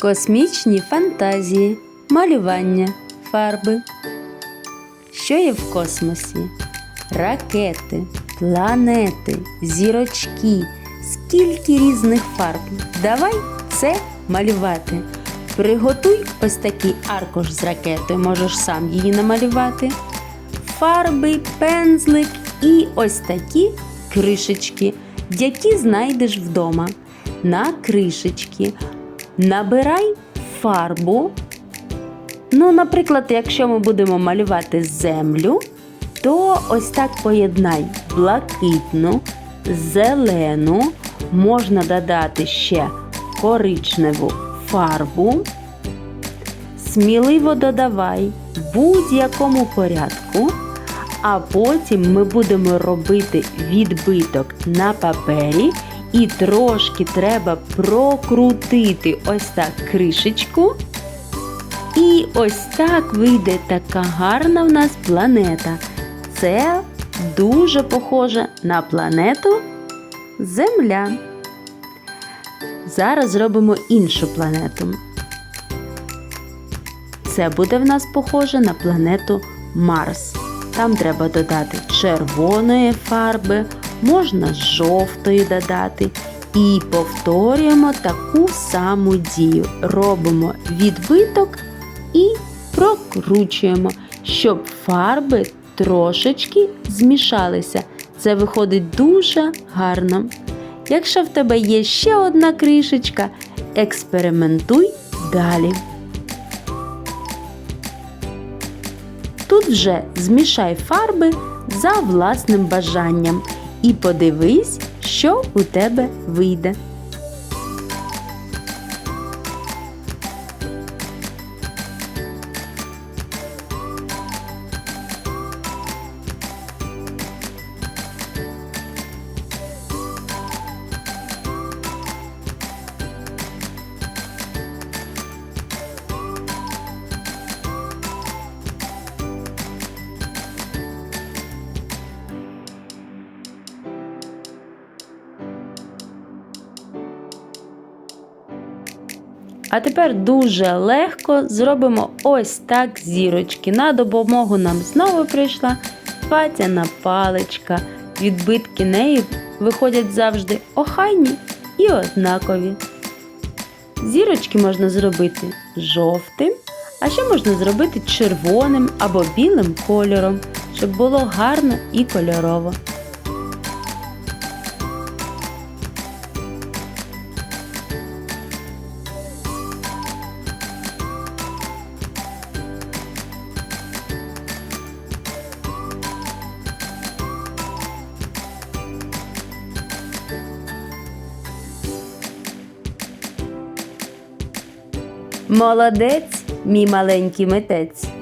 Космічні фантазії, малювання, фарби. Що є в космосі? Ракети, планети, зірочки. Скільки різних фарб. Давай це малювати. Приготуй ось такий аркуш з ракетою, можеш сам її намалювати. Фарби, пензлик і ось такі кришечки, які знайдеш вдома. На кришечки набирай фарбу. Ну, наприклад, якщо ми будемо малювати землю, то ось так поєднай блакитну, зелену, можна додати ще коричневу фарбу. Сміливо додавай в будь-якому порядку, а потім ми будемо робити відбиток на папері і трошки треба прокрутити ось так кришечку. І ось так вийде така гарна в нас планета. Це дуже похоже на планету Земля. Зараз зробимо іншу планету. Це буде в нас похоже на планету Марс. Там треба додати червоної фарби, можна жовтої додати. І повторюємо таку саму дію. Робимо відбиток і прокручуємо, щоб фарби трошечки змішалися. Це виходить дуже гарно. Якщо в тебе є ще одна кришечка, експериментуй далі. Тут вже змішай фарби за власним бажанням і подивись, що у тебе вийде. А тепер дуже легко зробимо ось так зірочки. На допомогу нам знову прийшла фатяна паличка. Відбитки неї виходять завжди охайні і однакові. Зірочки можна зробити жовтим, а ще можна зробити червоним або білим кольором, щоб було гарно і кольорово. Молодець, мій маленький митець.